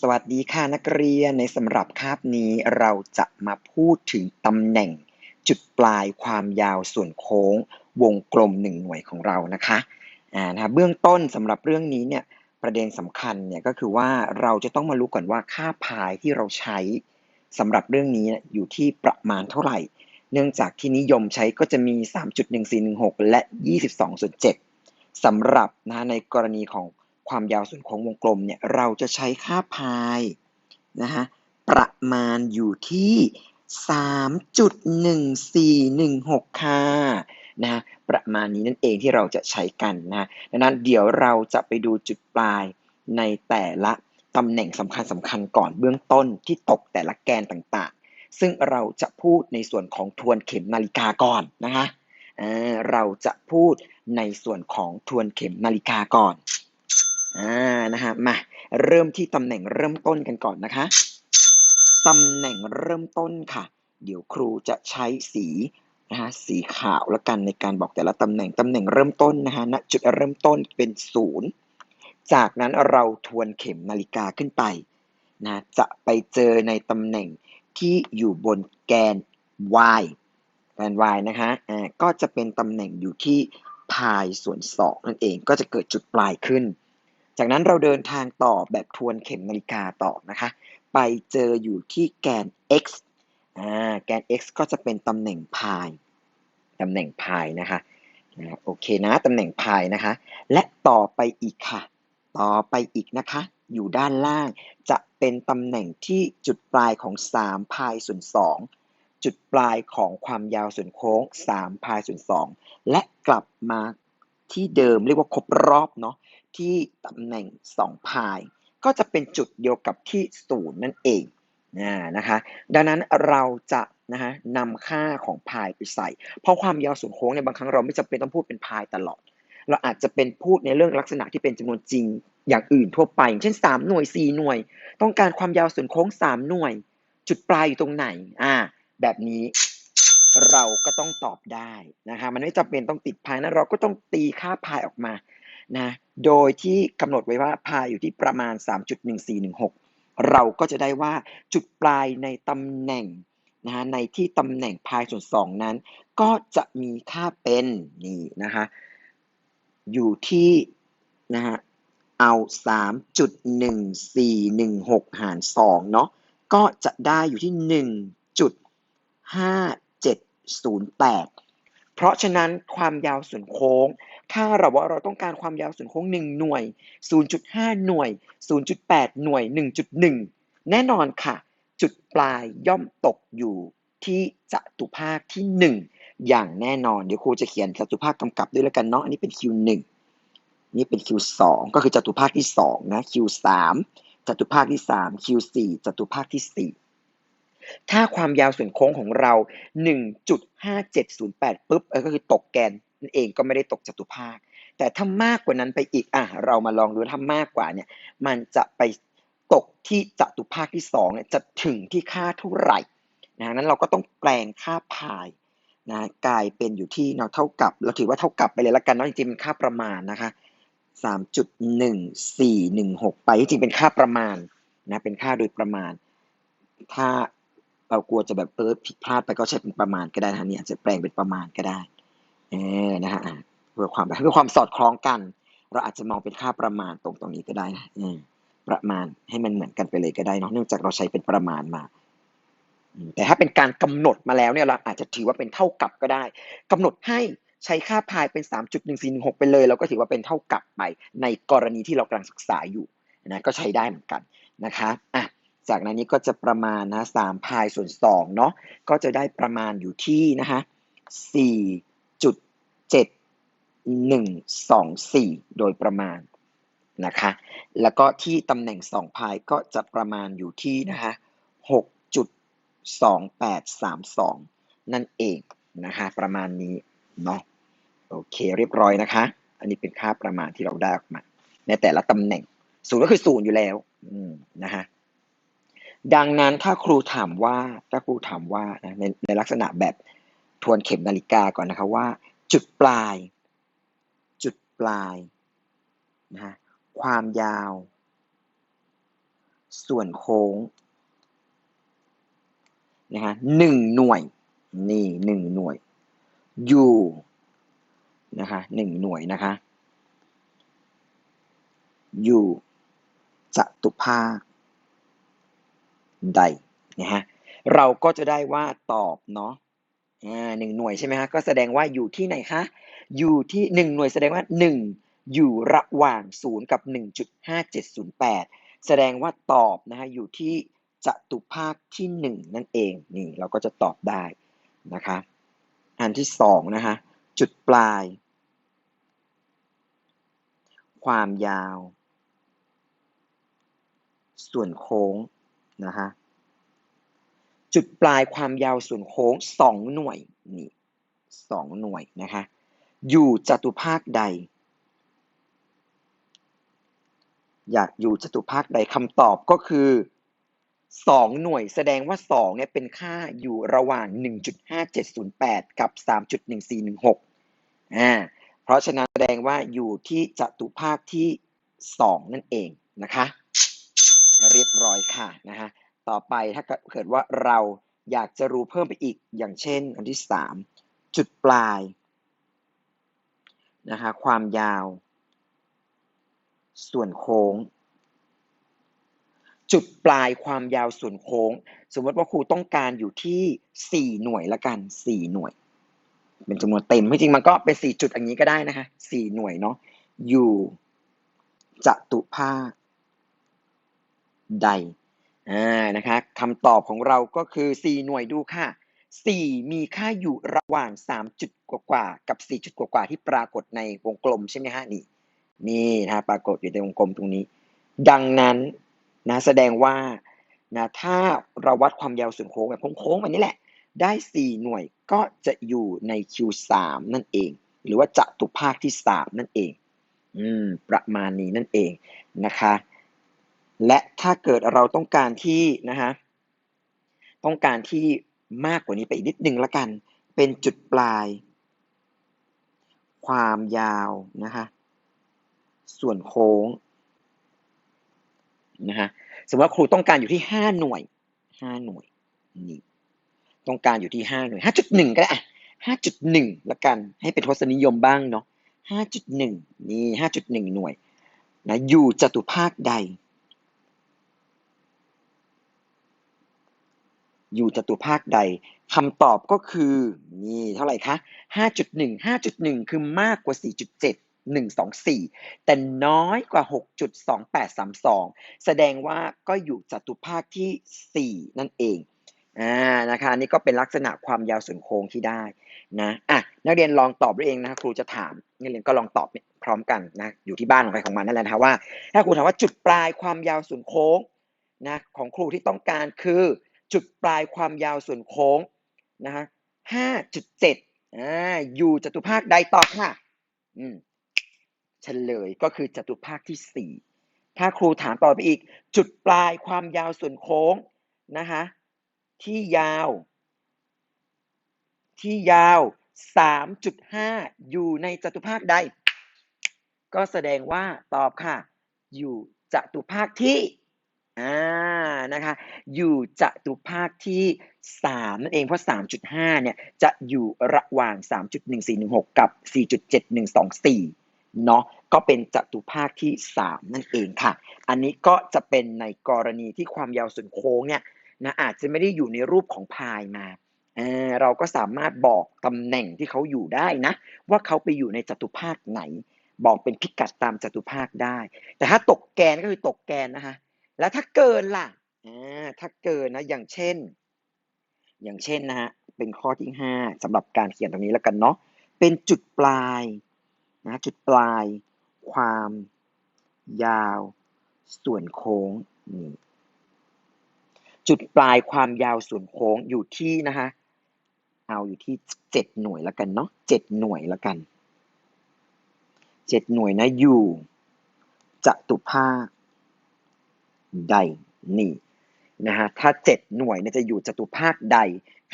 สวัสดีค่ะนักเรียนในสำหรับคาบนี้เราจะมาพูดถึงตำแหน่ง จุดปลายความยาวส่วนโค้ง วงกลมหนึ่งหน่วยของเรานะคะอ่านะเบื้องต้นสำหรับเรื่องนี้เนี่ยประเด็นสำคัญเนี่ยก็คือว่าเราจะต้องมารู้ก่อนว่าค่าพายที่เราใช้สำหรับเรื่องนี้อยู่ที่ประมาณเท่าไหร่ เนื่องจากที่นิยมใช้ก็จะมี 3.1416 และ 22.7สำหรับนะในกรณีของ ความยาวส่วนโค้งวงกลมเนี่ยเราจะใช้ค่าพายนะฮะประมาณอยู่ที่ 3.1416 ค่ะนะฮะประมาณนี้นั่นเองที่เราจะใช้กันนะดังนั้นเดี๋ยวเราจะไปดูจุดปลายในแต่ละตำแหน่งสำคัญสำคัญก่อนเบื้องต้นที่ตกแต่ละแกนต่างๆ ซึ่งเราจะพูดในส่วนของทวนเข็มนาฬิกาก่อนนะคะเราจะพูดในส่วนของทวนเข็มนาฬิกาก่อน อ่านะฮะมาเริ่มที่ตำแหน่งเริ่มต้นกันก่อนนะคะตำแหน่งเริ่มต้นค่ะ เดี๋ยวครูจะใช้สีนะฮะสีขาวละกันในการบอกแต่ละตำแหน่งตำแหน่งเริ่มต้นนะฮะณจุดเริ่มต้นเป็นศูนย์จากนั้นเราทวนเข็มนาฬิกาขึ้นไปนะจะไปเจอในตำแหน่งที่อยู่บนแกน y แกน y นะคะอ่าก็จะเป็นตำแหน่งอยู่ที่พายส่วน2นั่นเองก็จะเกิดจุดปลายขึ้น จากนั้นเราเดินทางต่อแบบทวนเข็มนาฬิกาต่อนะคะ ไปเจออยู่ที่แกน x อ่าแกน x ก็จะเป็นตำแหน่งพายตำแหน่งพายนะคะนะโอเคนะตำแหน่งพายนะคะ และต่อไปอีกค่ะ ต่อไปอีกนะคะ อยู่ด้านล่างจะเป็นตำแหน่งที่จุดปลายของ3พายส่วน2จุดปลายของความยาวส่วนโค้ง3พายส่วน2และกลับมาที่เดิมเรียกว่าครบรอบเนาะ ที่ตำแหน่ง2พายก็จะเป็นจุดเดียวกับที่ศูนย์นั่นเองนะคะดังนั้นเราจะนะฮะนำค่าของพายไปใส่ เพราะความยาวส่วนโค้งในบางครั้งเราไม่จำเป็นต้องพูดเป็นพายตลอด เราอาจจะเป็นพูดในเรื่องลักษณะที่เป็นจำนวนจริงอย่างอื่นทั่วไป เช่น 3 หน่วย 4 หน่วย ต้องการความยาวส่วนโค้ง 3 หน่วย จุดปลายอยู่ตรงไหนอ่าแบบนี้เราก็ต้องตอบได้นะคะมันไม่จำเป็นต้องติดพายนะเราก็ต้องตีค่าพายออกมา นะโดยที่กำหนดไว้ว่าพายอยู่ที่ประมาณ 3.1416 เราก็จะได้ว่าจุดปลายในตำแหน่งนะฮะในที่ตำแหน่งพายส่วน2นั้น ก็จะมีค่าเป็นนี่นะคะอยู่ที่นะฮะเอา 3.1416 หาร 2 เนาะก็จะได้อยู่ที่ 1.5708 เพราะฉะนั้นความยาวส่วนโค้ง ถ้าเราว่าเราต้องการความยาวส่วนโค้ง 1 หน่วย 0.5 หน่วย 0.8 หน่วย 1.1 แน่นอนค่ะ จุดปลายย่อมตกอยู่ที่จตุภาคที่ 1 อย่างแน่นอน เดี๋ยวครูจะเขียนจตุภาคกำกับด้วยแล้วกันเนาะ อันนี้เป็น Q1 นี่เป็น Q2 ก็คือจตุภาคที่2นะ Q3 จตุภาคที่ 3 Q4 จตุภาคที่ 4 ถ้าความยาวส่วนโค้งของเรา 1.5708ปุ๊บเออก็คือตกแกนนั่นเองก็ไม่ได้ตกจัตุภาค แต่ถ้ามากกว่านั้นไปอีกอะเรามาลองดูถ้ามากกว่าเนี่ยมันจะไปตกที่จัตุภาคที่2เนี่ยจะถึงที่ค่าเท่าไหร่นะนั้นเราก็ต้องแปลงค่าพายนะกลายเป็นอยู่ที่เนาเท่ากับ เราถือว่าเท่ากับไปเลยละกันเนาะจริงๆเป็นค่าประมาณนะคะ3.1416 ไปจริงๆเป็นค่าประมาณนะเป็นค่าโดยประมาณ ถ้า เรากลัวจะแบบเออผิดพลาดไปก็ใช้เป็นประมาณก็ได้นะเนี่ยจะแปลงเป็นประมาณก็ได้เออนะฮะเพื่อความเพื่อความสอดคล้องกัน เราอาจจะมองเป็นค่าประมาณตรงตรงนี้ก็ได้นะประมาณให้มันเหมือนกันไปเลยก็ได้เนาะเนื่องจากเราใช้เป็นประมาณมาแต่ถ้าเป็นการกำหนดมาแล้วเนี่ยเราอาจจะถือว่าเป็นเท่ากับก็ได้กำหนดให้ใช้ค่าพายเป็น 3.1416 ไปเลย เราก็ถือว่าเป็นเท่ากับไปในกรณีที่เรากำลังศึกษาอยู่นะก็ใช้ได้เหมือนกันนะคะอะ จากนั้นนี้ก็จะประมาณนะสามพายส่วนสองเนาะก็จะได้ประมาณอยู่ที่นะคะสี่จุดเจ็ดหนึ่งสองสี่โดยประมาณนะคะแล้วก็ที่ตำแหน่งสองพายก็จะประมาณอยู่ที่นะคะหกจุดสองแปดสามสองนั่นเองนะคะประมาณนี้เนาะโอเคเรียบร้อยนะคะ อันนี้เป็นค่าประมาณที่เราได้ออกมา ในแต่ละตำแหน่งศูนย์ก็คือศูนย์อยู่แล้วนะคะ ดังนั้นถ้าครูถามว่าถ้าครูถามว่าในในลักษณะแบบทวนเข็มนาฬิกาก่อนนะคะว่า จุดปลาย จุดปลายนะฮะความยาว ส่วนโค้งนะคะหนึ่งหน่วย นี่หนึ่งหน่วย อยู่นะคะหนึ่งหน่วยนะคะ อยู่จตุภาค ใดนะฮะเราก็จะได้ว่าตอบเนาะหนึ่งหน่วยใช่ไหมฮะก็แสดงว่าอยู่ที่ไหนคะอยู่ที่หนึ่งหน่วยแสดงว่าหนึ่งอยู่ระหว่างศูนย์กับหนึ่งจุดห้าเจ็ดศูนย์แปดแสดงว่าตอบนะฮะอยู่ที่จตุภาคที่หนึ่งนั่นเองนี่เราก็จะตอบได้นะคะอันที่สองนะคะจุดปลาย ความยาว ส่วนโค้ง นะคะจุดปลายความยาวส่วนโค้งสองหน่วยนี่สองหน่วยนะคะอยู่จตุภาคใด อยากอยู่จตุภาคใดคำตอบก็คือสองหน่วยแสดงว่าสองเนี่ยเป็นค่าอยู่ระหว่าง 1.5708 กับ 3.1416อ่าเพราะฉะนั้นแสดงว่าอยู่ที่จตุภาคที่ 2 นั่นเองนะคะ เรียบร้อยค่ะนะฮะต่อไปถ้าเกิดว่าเราอยากจะรู้เพิ่มไปอีกอย่างเช่นอันที่ 3 จุดปลายนะคะความยาว ส่วนโค้ง จุดปลายความยาวส่วนโค้ง สมมติว่าครูต้องการอยู่ที่ 4 หน่วยละกัน 4 หน่วย เป็นจำนวนเต็มไม่จริงมันก็เป็น 4 จุดอย่างนี้ก็ได้นะคะ 4 หน่วยเนาะอยู่จตุภาค ใดอ่านะคะคำตอบของเราก็คือ 4 หน่วยดูค่ะ 4 มีค่าอยู่ระหว่าง 3 จุดกว่าๆกับ 4 จุดกว่าๆที่ปรากฏในวงกลมใช่ไหมฮะนี่นี่นะปรากฏอยู่ในวงกลมตรงนี้ ดังนั้นนะแสดงว่านะถ้าเราวัดความยาวส่วนโค้งแบบโค้งๆแบบนี้แหละ ได้ 4 หน่วยก็จะอยู่ใน Q3 นั่นเอง หรือว่าจะตุภาคที่ 3 นั่นเอง อืมประมาณนี้นั่นเองนะคะ และถ้าเกิดเราต้องการที่นะฮะต้องการที่มากกว่านี้ไปอีกนิดนึงละกัน เป็นจุดปลาย ความยาวนะคะส่วนโค้งนะฮะสมมติว่าครูต้องการอยู่ที่5หน่วย5หน่วยนี่ต้องการอยู่ที่5หน่วย5.1ก็ได้อะ5.1ละกัน ให้เป็นทศนิยมบ้างเนาะ5.1นี่5.1หน่วยนะอยู่จตุภาคใด อยู่จตุภาคใดคำตอบก็คือนี่เท่าไหร่คะ 5.1 5.1 คือมากกว่า 4.7 124 แต่น้อยกว่า 6.2832 แสดงว่าก็อยู่จตุภาคที่ 4 นั่นเองอ่านะคะนี่ก็เป็นลักษณะความยาวส่วนโค้งที่ได้นะอะนักเรียนลองตอบด้วยเองนะครูจะถามนักเรียนก็ลองตอบพร้อมกันนะอยู่ที่บ้านของใครของมันนั่นแหละนะว่า ถ้าครูถามว่าจุดปลายความยาวส่วนโค้งนะของครูที่ต้องการคือ จุดปลายความยาวส่วนโค้งนะฮะ5.7อ่าอยู่จตุภาคใดตอบค่ะ อืมเฉลยก็คือจตุภาคที่4ถ้าครูถามต่อไปอีก จุดปลายความยาวส่วนโค้งนะคะที่ยาว ที่ยาว 3.5 อยู่ในจัตุภาคใด ก็แสดงว่าตอบค่ะ อยู่จัตุภาคที่ อ่านะคะอยู่จตุภาคที่3นั่นเองเพราะ 3.5 เนี่ยจะอยู่ระหว่าง 3.1416 กับ 4.7124 เนาะก็เป็นจตุภาคที่ 3 นั่นเองค่ะ อันนี้ก็จะเป็นในกรณีที่ความยาวส่วนโค้งเนี่ยนะอาจจะไม่ได้อยู่ในรูปของพายมาเออเราก็สามารถบอกตำแหน่งที่เขาอยู่ได้นะ ว่าเขาไปอยู่ในจตุภาคไหน บอกเป็นพิกัดตามจตุภาคได้ แต่ถ้าตกแกนก็คือตกแกนนะคะ แล้วถ้าเกินล่ะถ้าเกินนะอย่างเช่น อย่างเช่นนะฮะเป็นข้อที่ห้าสำหรับการเขียนตรงนี้แล้วกันเนาะเป็นจุดปลายนะจุดปลาย ความยาว ส่วนโค้งนี่จุดปลายความยาวส่วนโค้งอยู่ที่นะคะเอาอยู่ที่เจ็ดหน่วยแล้วกันเนาะเจ็ดหน่วยแล้วกันเจ็ดหน่วยนะอยู่จตุภาค ใดนี่นะฮะถ้าเจ็ดหน่วยเนี่ยจะอยู่จตุภาคใด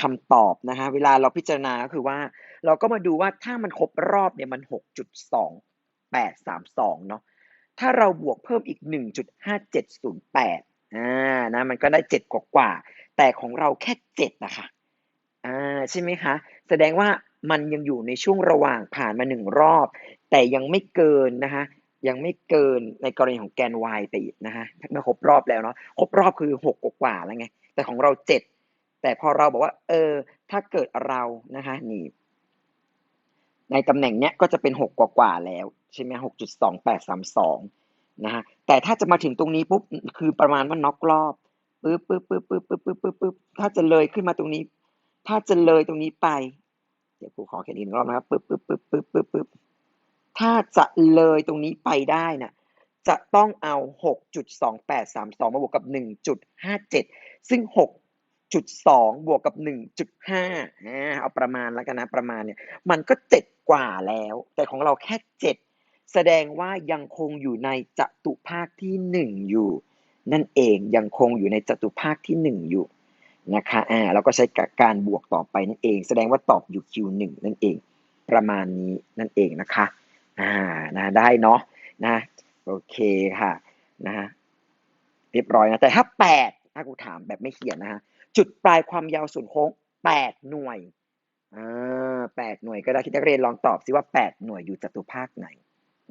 คำตอบนะฮะเวลาเราพิจารณาก็คือว่า เราก็มาดูว่าถ้ามันครบรอบเนี่ยมันหกจุดสองแปดสามสองเนาะถ้าเราบวกเพิ่มอีกหนึ่งจุดห้าเจ็ดศูนย์แปดอ่านะมันก็ได้เจ็ดกว่ากว่า แต่ของเราแค่เจ็ดนะคะอ่าใช่ไหมคะ แสดงว่ามันยังอยู่ในช่วงระหว่างผ่านมาหนึ่งรอบ แต่ยังไม่เกินนะคะ ยังไม่เกินในกรณีของแกน y ไปอีกนะคะเมื่อครบรอบแล้วเนาะครบรอบคือหกกว่าแล้วไง แต่ของเราเจ็ดแต่พอเราบอกว่า เออ ถ้าเกิดเรานะคะนี่ในตำแหน่งเนี้ยก็จะเป็นหกกว่าแล้วใช่ไหมหกจุดสองแปดสามสองนะฮะแต่ถ้าจะมาถึงตรงนี้ปุ๊บคือประมาณว่าน็อกรอบปึ๊บปึ๊บปึ๊บปึ๊บปึ๊บปึ๊บปึ๊บปึ๊บถ้าจะเลยขึ้นมาตรงนี้ ถ้าจะเลยตรงนี้ไป เดี๋ยวครูขอแค่นี้รอบนะครับปึ๊บปึ๊บปึ๊บปึ๊บปึ๊บปึ๊บ ถ้าจะเลยตรงนี้ไปได้น่ะจะต้องเอาหกจุดสองแปดสามสองมาบวกกับหนึ่งจุดห้าเจ็ดซึ่งหกจุดสองบวกกับหนึ่งจุดห้าเอาประมาณแล้วกันนะประมาณเนี่ย มันก็เจ็ดกว่าแล้ว แต่ของเราแค่เจ็ดแสดงว่ายังคงอยู่ในจตุภาคที่หนึ่งอยู่ นั่นเองยังคงอยู่ในจตุภาคที่หนึ่งอยู่นะคะอ่าเราก็ใช้กการบวกต่อไปนั่นเอง แสดงว่าตอบอยู่ Q1 นั่นเอง ประมาณนี้นั่นเองนะคะ อ่านะได้เนาะนะโอเคค่ะนะฮะเรียบร้อยนะแต่ถ้าแปดถ้ากูถามแบบไม่เขียนนะฮะจุดปลายความยาวส่วนโค้งแปดหน่วยอ่าแปดหน่วยก็ได้ที่นักเรียนลองตอบสิว่าแปดหน่วยอยู่จัตุภาคไหน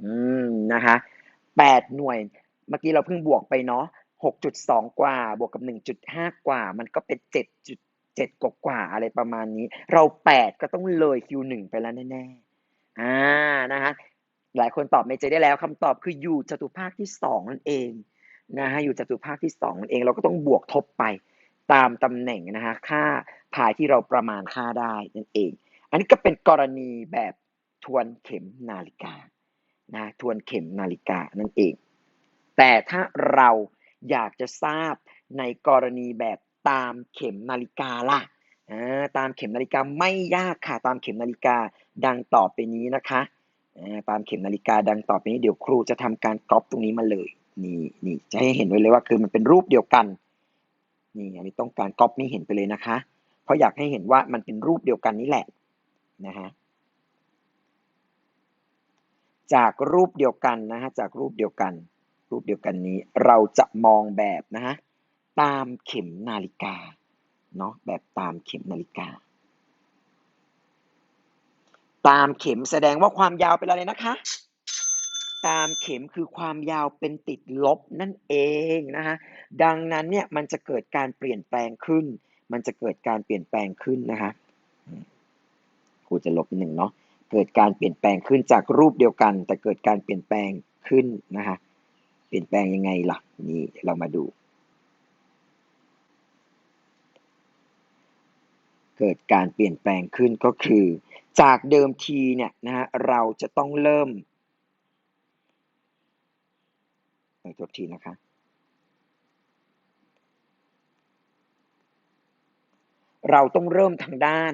อืมนะคะแปดหน่วยเมื่อกี้เราเพิ่งบวกไปเนาะหกจุดสองกว่า บวกกับหนึ่งจุดห้ากว่า มันก็เป็นเจ็ดจุดเจ็ดกว่ากว่าอะไรประมาณนี้ เราแปดก็ต้องเลยคิวหนึ่งไปแล้วแน่ๆอ่านะคะ หลายคนตอบไม่เจได้แล้วคำตอบคืออยู่จตุภาคที่สองนั่นเองนะฮะอยู่จตุภาคที่สองนั่นเอง เราก็ต้องบวกทบไปตามตำแหน่งนะฮะค่าพายที่เราประมาณค่าได้นั่นเอง อันนี้ก็เป็นกรณีแบบทวนเข็มนาฬิกานะทวนเข็มนาฬิกานั่นเอง แต่ถ้าเราอยากจะทราบในกรณีแบบตามเข็มนาฬิกาล่ะตามเข็มนาฬิกาไม่ยากค่ะตามเข็มนาฬิกาดังต่อไปนี้นะคะ ตามเข็มนาฬิกาดังต่อไปนี้เดี๋ยวครูจะทำการก๊อปตรงนี้มาเลย นี่นี่จะให้เห็นไว้เลยว่าคือมันเป็นรูปเดียวกัน นี่อันนี้ต้องการก๊อปนี่เห็นไปเลยนะคะ เพราะอยากให้เห็นว่ามันเป็นรูปเดียวกันนี่แหละนะฮะจากรูปเดียวกันนะฮะจากรูปเดียวกัน รูปเดียวกันนี้ เราจะมองแบบนะฮะตามเข็มนาฬิกาเนาะแบบตามเข็มนาฬิกา ตามเข็มแสดงว่าความยาวเป็นอะไรนะคะ ตามเข็มคือความยาวเป็นติดลบนั่นเองนะฮะดังนั้นเนี่ยมันจะเกิดการเปลี่ยนแปลงขึ้น มันจะเกิดการเปลี่ยนแปลงขึ้นนะคะครูจะลบหนึ่งเนาะเกิดการเปลี่ยนแปลงขึ้นจากรูปเดียวกัน แต่เกิดการเปลี่ยนแปลงขึ้นนะคะเปลี่ยนแปลงยังไงล่ะนี่เรามาดู เกิดการเปลี่ยนแปลงขึ้นก็คือ จากเดิมทีเนี่ยนะฮะเราจะต้องเริ่มขอโทษทีนะคะเราต้องเริ่มทางด้าน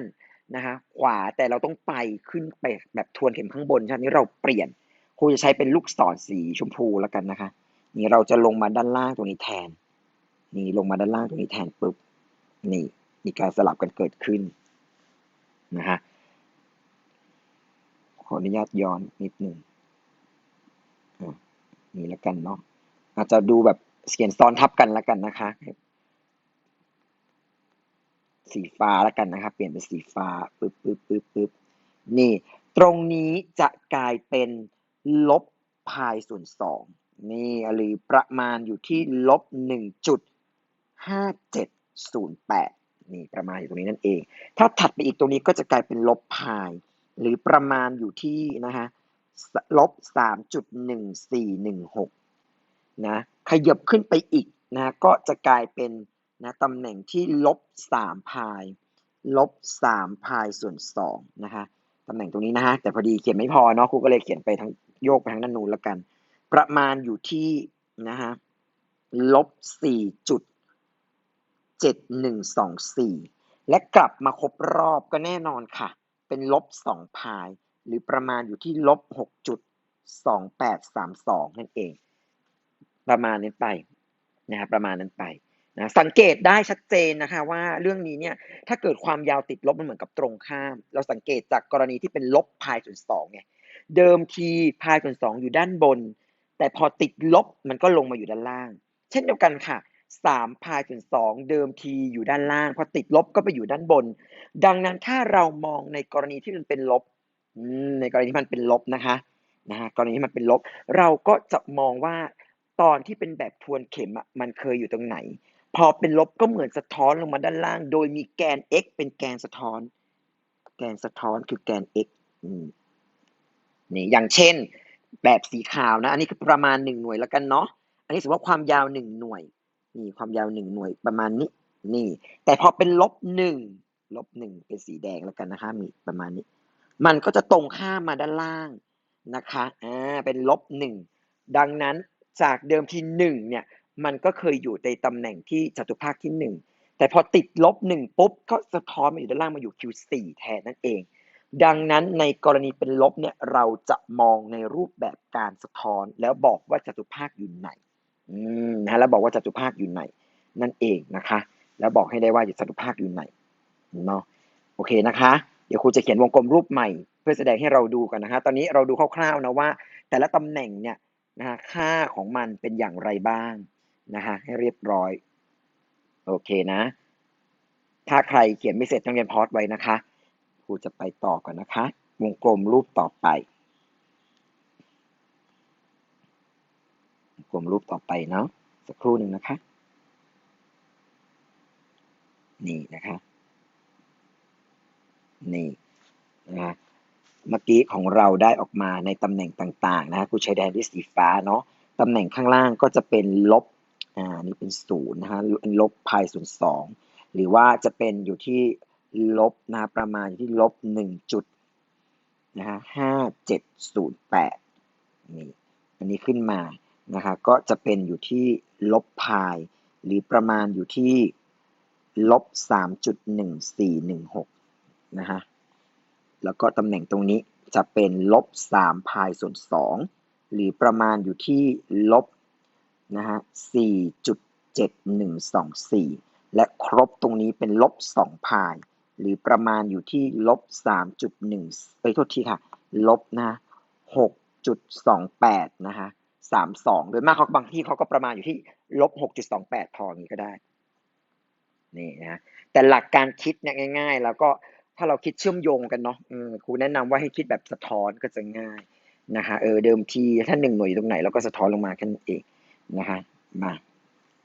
นะคะขวาแต่เราต้องไปขึ้นไปแบบทวนเข็มข้างบนใช่ไหมนี้เราเปลี่ยนครูจะใช้เป็นลูกศรสีชมพูแล้วกันนะคะ นี่เราจะลงมาด้านล่างตรงนี้แทน นี่ลงมาด้านล่างตรงนี้แทนปุ๊บนี่ มีการสลับกันเกิดขึ้นนะฮะขออนุญาตย้อนนิดหนึ่งนี่ล้วกันเนาะอาจจะดูแบบเขียนซ้อนทับกันล้วกันนะคะ สีฟ้าล้วกันนะครับเปลี่ยนเป็นสีฟ้าปึ๊บปึ๊บปึ๊บปึ๊บนี่ ตรงนี้จะกลายเป็นลบพายส่วนสองนี่หรือประมาณอยู่ที่ลบหนึ่งจุดห้าเจ็ดศูนย์แปด นี่ประมาณอยู่ตรงนี้นั่นเอง ถ้าถัดไปอีกตรงนี้ก็จะกลายเป็นลบพาย หรือประมาณอยู่ที่นะฮะลบสามจุดหนึ่งสี่หนึ่งหกนะขยับขึ้นไปอีกนะก็จะกลายเป็นนะตำแหน่งที่ลบสามพายลบสามพายส่วนสองนะคะตำแหน่งตรงนี้นะฮะแต่พอดีเขียนไม่พอเนาะครูก็เลยเขียนไปทางโยกไปทางด้านนู้นแล้วกัน ประมาณอยู่ที่นะฮะลบสี่จุด เจ็ดหนึ่งสองสี่และกลับมาครบรอบก็แน่นอนค่ะ เป็นลบสองพาย หรือประมาณอยู่ที่ลบหกจุดสองแปดสามสองนั่นเอง ประมาณนั้นไปนะครับประมาณนั้นไปนะสังเกตได้ชัดเจนนะคะว่าเรื่องนี้เนี่ยถ้าเกิดความยาวติดลบมันเหมือนกับตรงข้าม เราสังเกตจากกรณีที่เป็นลบพายส่วนสองไงเดิมทีพายส่วนสองอยู่ด้านบน แต่พอติดลบมันก็ลงมาอยู่ด้านล่าง เช่นเดียวกันค่ะ 3พายส่วน2เดิมทีอยู่ด้านล่างพอติดลบก็ไปอยู่ด้านบน ดังนั้นถ้าเรามองในกรณีที่มันเป็นลบในกรณีที่มันเป็นลบนะคะนะฮะกรณีที่มันเป็นลบ เราก็จะมองว่าตอนที่เป็นแบบทวนเข็มอะมันเคยอยู่ตรงไหน พอเป็นลบก็เหมือนสะท้อนลงมาด้านล่าง โดยมีแกน x เป็นแกนสะท้อน แกนสะท้อนคือแกน x นี่อย่างเช่น แบบสีขาวนะ อันนี้คือประมาณ1หน่วยแล้วกันเนาะอันนี้สมมติว่าความยาว1หน่วย นี่ความยาว1หน่วยประมาณนี้ นี่ แต่พอเป็นลบ1ลบ1เป็นสีแดงแล้วกันนะคะมีประมาณนี้ มันก็จะตรงข้ามมาด้านล่างนะคะอ่าเป็นลบ1ดังนั้นจากเดิมที1เนี่ยมันก็เคยอยู่ในตำแหน่งที่จตุภาคที่1แต่พอติดลบ1ปุ๊บก็สะท้อนมาอยู่ด้านล่างมาอยู่ Q4 แทนนั่นเอง ดังนั้นในกรณีเป็นลบเนี่ยเราจะมองในรูปแบบการสะท้อนแล้วบอกว่าจตุภาคอยู่ไหน นะแล้วบอกว่าจตุภาคอยู่ไหน นั่นเองนะคะ แล้วบอกให้ได้ว่าจตุภาคอยู่ไหนเนาะโอเคนะคะ เดี๋ยวครูจะเขียนวงกลมรูปใหม่ เพื่อแสดงให้เราดูกันนะคะ ตอนนี้เราดูคร่าวๆนะว่า แต่ละตำแหน่งเนี่ยนะคะค่าของมันเป็นอย่างไรบ้างนะคะให้เรียบร้อยโอเคนะ ถ้าใครเขียนไม่เสร็จต้องเรียนพอสไว้นะคะครูจะไปต่อก่อนนะคะ วงกลมรูปต่อไป วง กลมรูปต่อไปเนาะสักครู่หนึ่งนะคะ นี่นะคะ นี่นะคะเมื่อกี้ของเราได้ออกมาในตำแหน่งต่าง ๆนะคะครูใช้แดนด้วยสีฟ้าเนาะตำแหน่งข้างล่างก็จะเป็นลบอ่านี่เป็น0นย์นะคะลบพายส่วน2หรือว่าจะเป็นอยู่ที่ลบนะคะประมาณอยู่ที่ลบ1จุดนะคะ5708นี่อันนี้ขึ้นมา นะคะก็จะเป็นอยู่ที่ลบพาย หรือประมาณอยู่ที่ลบ 3.1416 นะคะแล้วก็ตำแหน่งตรงนี้จะเป็นลบ 3 พายส่วน 2 หรือประมาณอยู่ที่ลบนะคะ4.7124 และครบตรงนี้เป็นลบ 2 พาย หรือประมาณอยู่ที่ลบ 3.1เอ้ยโทษทีค่ะ ลบนะ6.28 นะคะ 32โดยมากเขาบางที่เขาก็ประมาณอยู่ที่ลบ6.28พออย่างนี้ก็ได้นี่นะแต่หลักการคิดเนี่ยง่าย ๆ แล้วก็ถ้าเราคิดเชื่อมโยงกันเนาะครูแนะนำว่าให้คิดแบบสะท้อนก็จะง่ายนะคะเออเดิมทีถ้า1หน่วยอยู่ตรงไหนเราก็สะท้อนลงมาแค่นั้นเองนะคะมา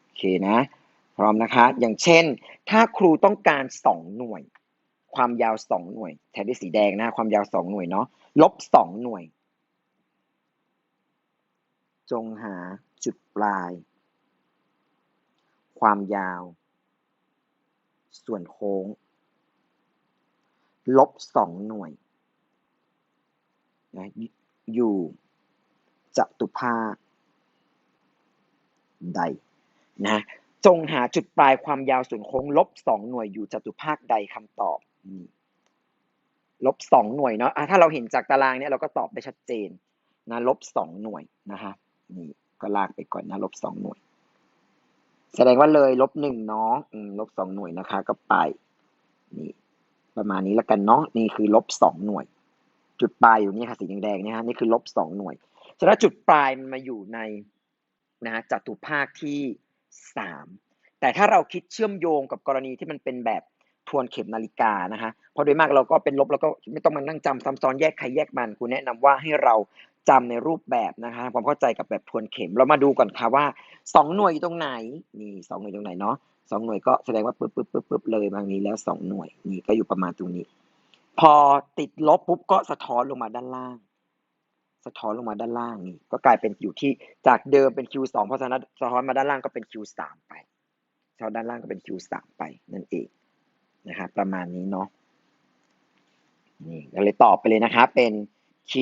โอเคนะ พร้อมนะคะ อย่างเช่น ถ้าครูต้องการ2หน่วย ความยาว2หน่วย แทนด้วยสีแดงนะความยาว2หน่วยเนาะลบ2หน่วย จงหาจุดปลาย ความยาว ส่วนโค้ง ลบ2หน่วยนะอยู่จตุภาคใดนะจงหาจุดปลายความยาวส่วนโค้งลบ2หน่วยอยู่จตุภาคใดคำตอบนี่ลบ2หน่วยเนาะะถ้าเราเห็นจากตารางเนี่ยเราก็ตอบได้ชัดเจนนะลบ2หน่วยนะคะ นี่ก็ลากไปก่อนนะลบ2หน่วย แสดงว่าเลยลบ1เนาะอืมลบ2หน่วยนะคะ ก็ไป นี่ ประมาณนี้แล้วกันเนาะนี่คือลบ2หน่วย จุดปลายอยู่นี่ค่ะสีแดงๆเนี่ยฮะนี่คือลบ2หน่วยแสดงจุดปลายมันมาอยู่ในนะจัตุภาคที่3แต่ถ้าเราคิดเชื่อมโยงกับกรณีที่มันเป็นแบบทวนเข็มนาฬิกานะคะเพราะโดยมากเราก็เป็นลบเราก็ไม่ต้องมานั่งจำซ้ำซ้อนแยกใครแยกมันครูแนะนำว่าให้เรา จำในรูปแบบนะคะความเข้าใจกับแบบทวนเข็ม เรามาดูก่อนค่ะว่า 2 หน่วยอยู่ตรงไหนนี่2หน่วยตรงไหนเนาะ2หน่วยก็แสดงว่าปึ๊บปึ๊บปึ๊บปึ๊บเลยมาทางนี้แล้ว 2 หน่วยนี่ก็อยู่ประมาณตรงนี้ พอติดลบปุ๊บก็สะท้อนลงมาด้านล่าง สะท้อนลงมาด้านล่างนี่ก็กลายเป็นอยู่ที่จากเดิมเป็น Q2 เพราะฉะนั้นสะท้อนมาด้านล่างก็เป็น Q3 ไปสะท้อนด้านล่างก็เป็น Q3 ไปนั่นเองนะครับประมาณนี้เนาะนี่เราเลยตอบไปเลยนะคะเป็น Q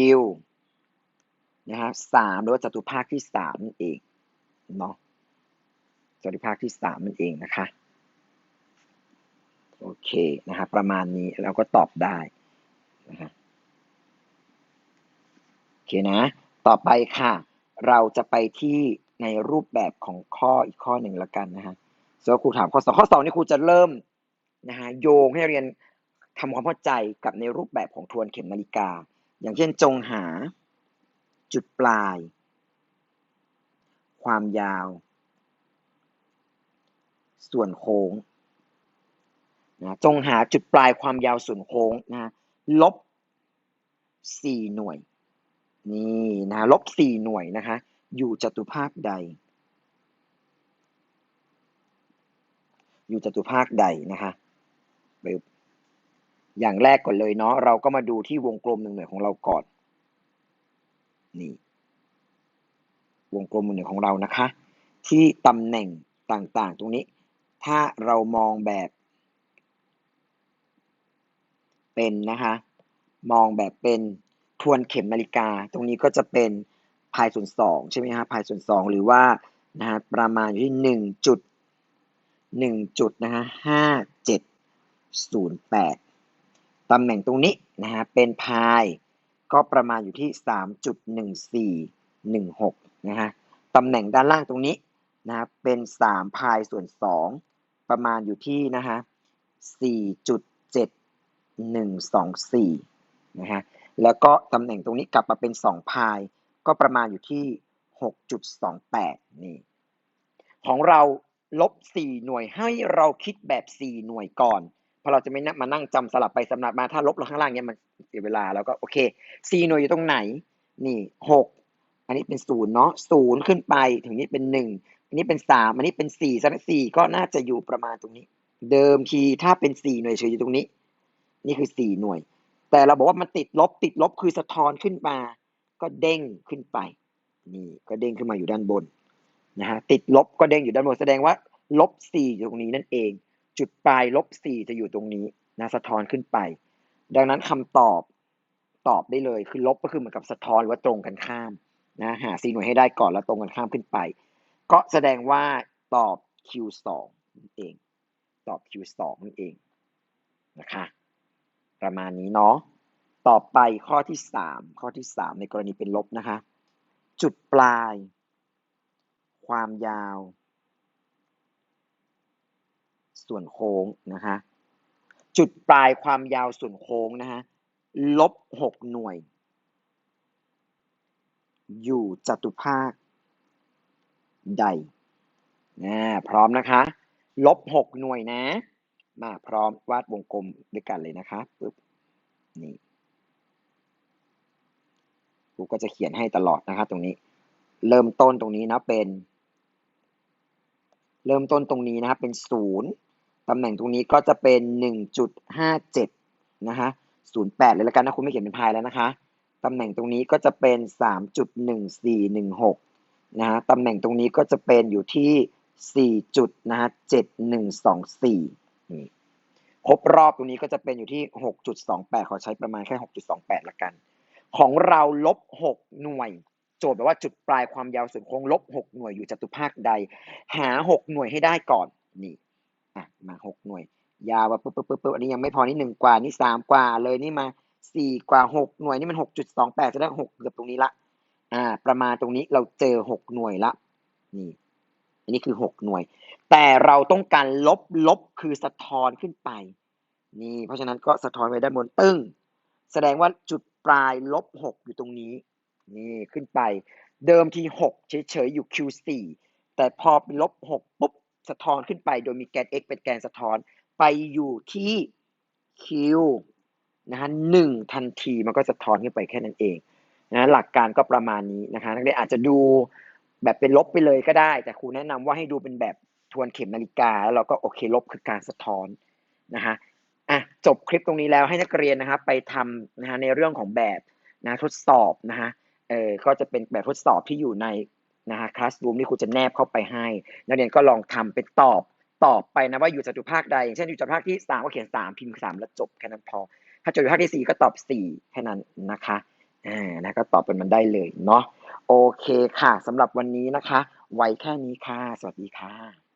นะครับ3หรือว่าจตุภาคที่3นั่นเองเนาะจตุภาคที่3นั่นเองนะคะ โอเคนะครับประมาณนี้เราก็ตอบได้นะฮะโอเคนะ ต่อไปค่ะ เราจะไปที่ในรูปแบบของข้ออีกข้อหนึ่งแล้วกันนะฮะส่วนครูถามข้อสองข้อสองนี่ครูจะเริ่มนะฮะโยงให้เรียนทำความเข้าใจกับในรูปแบบของทวนเข็มนาฬิกา อย่างเช่นจงหา จุดปลาย ความยาว ส่วนโค้งนะจงหาจุดปลายความยาวส่วนโค้งนะลบสี่หน่วย นี่นะลบสี่หน่วยนะคะ อยู่จตุภาคใด อยู่จตุภาคใดนะคะอย่างแรกก่อนเลยเนาะเราก็มาดูที่วงกลมหนึ่งหน่วยของเราก่อน นี่วงกลมหนึ่งหน่วยของเรานะคะ ที่ตำแหน่งต่างๆ ตรงนี้ ถ้าเรามองแบบ เป็นนะคะมองแบบเป็นทวนเข็มนาฬิกา ตรงนี้ก็จะเป็นพายส่วนสองใช่ไหมฮะพายส่วนสองหรือว่านะฮะประมาณอยู่ที่หนึ่งจุดหนึ่งจุดนะฮะห้าเจ็ดศูนย์แปดตำแหน่งตรงนี้นะฮะเป็นพาย ก็ประมาณอยู่ที่สามจุดหนึ่งสี่หนึ่งหกนะฮะตำแหน่งด้านล่างตรงนี้นะฮะเป็นสามพายส่วนสองประมาณอยู่ที่นะฮะสี่จุดเจ็ดหนึ่งสองสี่นะฮะแล้วก็ตำแหน่งตรงนี้กลับมาเป็นสองพาย ก็ประมาณอยู่ที่หกจุดสองแปดนี่ ของเราลบสี่หน่วยให้เราคิดแบบสี่หน่วยก่อน พราะเราจะไม่มานั่งจำสลับไปสลับมาถ้าลบเราข้างล่างเนี้ยมันเสียเวลาแล้วก็โอเคสี่หน่วยอยู่ตรงไหน นี่หกอันนี้เป็นศูนย์เนาะศูนย์ขึ้นไปถึงนี้เป็นหนึ่งอันนี้เป็นสามอันนี้เป็นสี่สักสี่ก็น่าจะอยู่ประมาณตรงนี้ เดิมทีถ้าเป็นสี่หน่วยเฉยอยู่ตรงนี้ นี่คือสี่หน่วย แต่เราบอกว่ามันติดลบติดลบคือสะท้อนขึ้นมา ก็เด้งขึ้นไป นี่ก็เด้งขึ้นมาอยู่ด้านบนนะฮะติดลบก็เด้งอยู่ด้านบนแสดงว่าลบสี่อยู่ตรงนี้นั่นเอง จุดปลายลบสี่จะอยู่ตรงนี้นะสะท้อนขึ้นไป ดังนั้นคำตอบตอบได้เลยคือลบก็คือเหมือนกับสะท้อนหรือว่าตรงกันข้ามนะหาสี่หน่วยให้ได้ก่อนแล้วตรงกันข้ามขึ้นไป ก็แสดงว่าตอบ Q2 นั่นเอง ตอบ Q2 นั่นเองนะคะประมาณนี้เนาะต่อไปข้อที่สามข้อที่สามในกรณีเป็นลบนะคะ จุดปลาย ความยาว ส่วนโค้งนะคะจุดปลายความยาวส่วนโค้งนะคะลบหกหน่วย อยู่จัตุภาคใดนะพร้อมนะคะลบหกหน่วยนะ มาพร้อมวาดวงกลมด้วยกันเลยนะคะปึ๊บนี่ครูก็จะเขียนให้ตลอดนะคะตรงนี้ เริ่มต้นตรงนี้นะเป็น เริ่มต้นตรงนี้นะครับเป็นศูนย์ ตำแหน่งตรงนี้ก็จะเป็นหนึ่งจุดห้าเจ็ดนะคะศูนย์แปดเลยแล้วกันนะคุณไม่เขียนเป็นพายแล้วนะคะ ตำแหน่งตรงนี้ก็จะเป็นสามจุดหนึ่งสี่หนึ่งหกนะฮะ ตำแหน่งตรงนี้ก็จะเป็นอยู่ที่สี่จุดนะฮะเจ็ดหนึ่งสองสี่ครบรอบตรงนี้ก็จะเป็นอยู่ที่หกจุดสองแปดขอใช้ประมาณแค่หกจุดสองแปดละกัน ของเราลบหกหน่วย โจทย์แปลว่าจุดปลายความยาวส่วนโค้งลบหกหน่วยอยู่จตุภาคใด หาหกหน่วยให้ได้ก่อน นี่ อะมาหกหน่วย ยาวปุ๊บปุ๊บปุ๊บปุ๊บอันนี้ยังไม่พอนี่หนึ่งกว่านี่สามกว่าเลยนี่มาสี่กว่าหกหน่วยนี่มันหกจุดสองแปดจะได้หกเกือบตรงนี้ละ อ่า ประมาณตรงนี้เราเจอหกหน่วยละนี่อันนี้คือหกหน่วย แต่เราต้องการลบลบคือสะท้อนขึ้นไป นี่ เพราะฉะนั้นก็สะท้อนไว้ด้านบนตึ้ง แสดงว่าจุดปลายลบหกอยู่ตรงนี้ นี่ขึ้นไป เดิมทีหกเฉยๆอยู่ Q4 แต่พอเป็นลบหกปุ๊บ สะท้อนขึ้นไป โดยมีแกน x เป็นแกนสะท้อนไปอยู่ที่ q นะฮะหนึ่งทันทีมันก็สะท้อนขึ้นไปแค่นั้นเองนะหลักการก็ประมาณนี้นะคะนักเรียนอาจจะดูแบบเป็นลบไปเลยก็ได้ แต่ครูแนะนำว่าให้ดูเป็นแบบทวนเข็มนาฬิกา แล้วเราก็โอเคลบคือการสะท้อนนะคะอะจบคลิปตรงนี้แล้วให้นักเรียนนะครับไปทำนะฮะในเรื่องของแบบนะทดสอบนะฮะเออก็จะเป็นแบบทดสอบที่อยู่ใน นะฮะคลาสรูมนี่ครูจะแนบเข้าไปให้ นักเรียนก็ลองทำเป็นตอบตอบไปนะว่าอยู่จตุภาคใด อย่างเช่นอยู่จตุภาคที่สามก็เขียนสามพิมพ์สามแล้วจบแค่นั้นพอ ถ้าจตุภาคที่สี่ก็ตอบสี่แค่นั้นนะคะอ่านะก็ตอบเป็นมันได้เลยเนาะโอเคค่ะสำหรับวันนี้นะคะ ไว้แค่นี้ค่ะ สวัสดีค่ะ